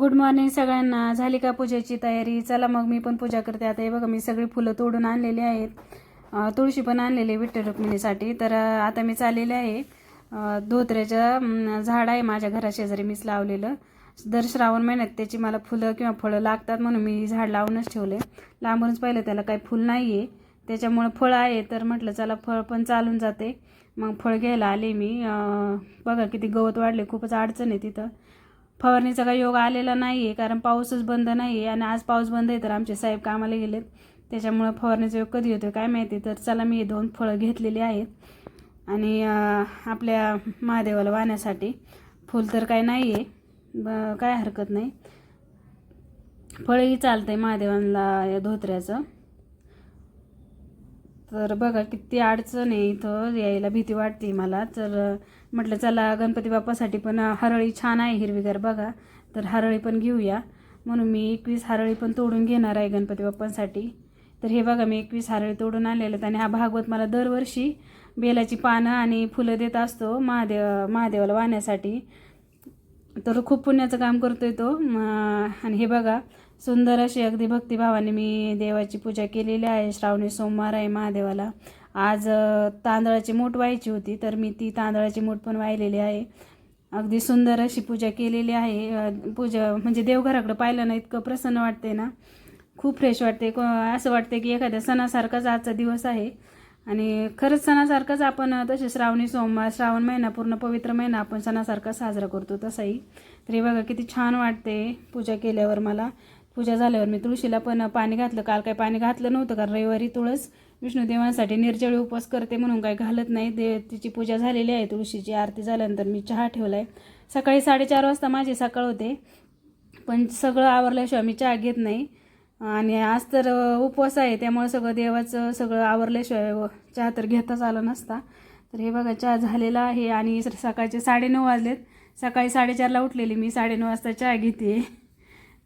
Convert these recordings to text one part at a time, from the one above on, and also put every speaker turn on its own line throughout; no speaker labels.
Good morning सगळ्यांना. झाली का पूजेची तयारी? चला मग मी पण पूजा करते. आता हे बघा मी सगळी फुलं तोडून आणलेली आहेत. तुळशी पण आणलेली आहे विठ्ठल रुक्मिणीसाठी. तर आता मी चाललेले आहे. धोत्र्याचं झाड आहे माझ्या घराशेजारी मीच लावलेलं. दर श्रावण महिन्यात त्याची मला फुलं किंवा फळं लागतात म्हणून मी झाड लावूनच ठेवले. लांबूनच पाहिलं त्याला काही फुल नाही आहे त्याच्यामुळं फळं आहे. तर म्हटलं चला फळ पण चालून जाते. मग फळ घ्यायला आले मी. बघा किती गवत वाढले. खूपच अडचण आहे तिथं. फवारणीचा काही योग आलेला नाही आहे कारण पाऊसच बंद नाही आहे आणि आज पाऊस बंद आहे तर आमचे साहेब कामाला गेलेत. त्याच्यामुळं फवारणीचा योग कधी होतो काय माहिती? तर चला मी दोन फळं घेतलेली आहेत. आणि आपल्या महादेवाला वाहण्यासाठी फुल तर काय नाही आहे ब काय हरकत नाही. फळही चालतं आहे महादेवांना या धोत्र्याचं. तर बघा किती अडचण आहे इथं यायला भीती वाटते मला. तर म्हटलं चला गणपती बाप्पासाठी पण हरळी छान आहे हिरवीगार बघा. तर हरळी पण घेऊया. म्हणून मी एकवीस हरळी पण तोडून घेणार आहे गणपती बाप्पांसाठी. तर हे बघा मी एकवीस हरळी तोडून आलेलं आहेत आणि हा भागवत मला दरवर्षी बेलाची पानं आणि फुलं देत असतो महादेव महादेवाला वाहण्यासाठी. तर खूप पुण्याचं काम करतोय तो आणि हे बघा सुंदर अशी अगदी भक्तिभावाने मी देवाची पूजा केलेली आहे. श्रावणी सोमवार आहे महादेवाला. आज तांदळाची मूठ व्हायची होती तर मी ती तांदळाची मूठ पण वाहिलेली आहे. अगदी सुंदर अशी पूजा केलेली आहे. पूजा म्हणजे देवघराकडं पाहिलं ना इतकं प्रसन्न वाटते ना. खूप फ्रेश वाटते असं वाटते की एखाद्या सणासारखाच आजचा दिवस आहे. आणि खरंच सणासारखाच आपण तसे श्रावणी सोमवार श्रावण महिना पूर्ण पवित्र महिना आपण सणासारखा साजरा करतो तसाही. तरी बघा किती छान वाटते पूजा केल्यावर मला. पूजा झाल्यावर मी तुळशीला पण पाणी घातलं. काल काही पाणी घातलं नव्हतं कारण रविवारी तुळस विष्णुदेवांसाठी निर्जळी उपवास करते म्हणून काही घालत नाही. दे तिची पूजा झालेली आहे. तुळशीची आरती झाल्यानंतर मी चहा ठेवला आहे सकाळी साडेचार वाजता माझी सकाळ होते. पण सगळं आवरल्याशिवाय मी चहा घेत नाही. आणि आज तर उपवास आहे. त्यामुळे सगळं देवाचं सगळं आवरल्याशिवाय चहा तर घेताच आला नसता. तर हे बघा चहा झालेला आहे आणि सकाळचे साडेनऊ वाजलेत. सकाळी साडेचारला उठलेली मी. साडेनऊ वाजता चहा घेते.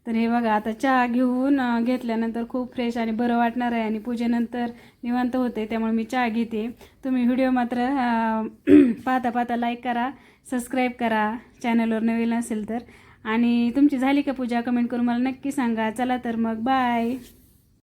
तर हे बघा आता चहा घेऊन घेतल्यानंतर खूप फ्रेश आणि बरं वाटणार आहे. आणि पूजेनंतर निवांत होते त्यामुळे मी चहा घेते. तुम्ही व्हिडिओ मात्र पाहता पाहता लाईक करा सबस्क्राईब करा चॅनलवर नवीन असेल तर. आणि तुमची झाली का पूजा? कमेंट करून मला नक्की सांगा. चला तर मग बाय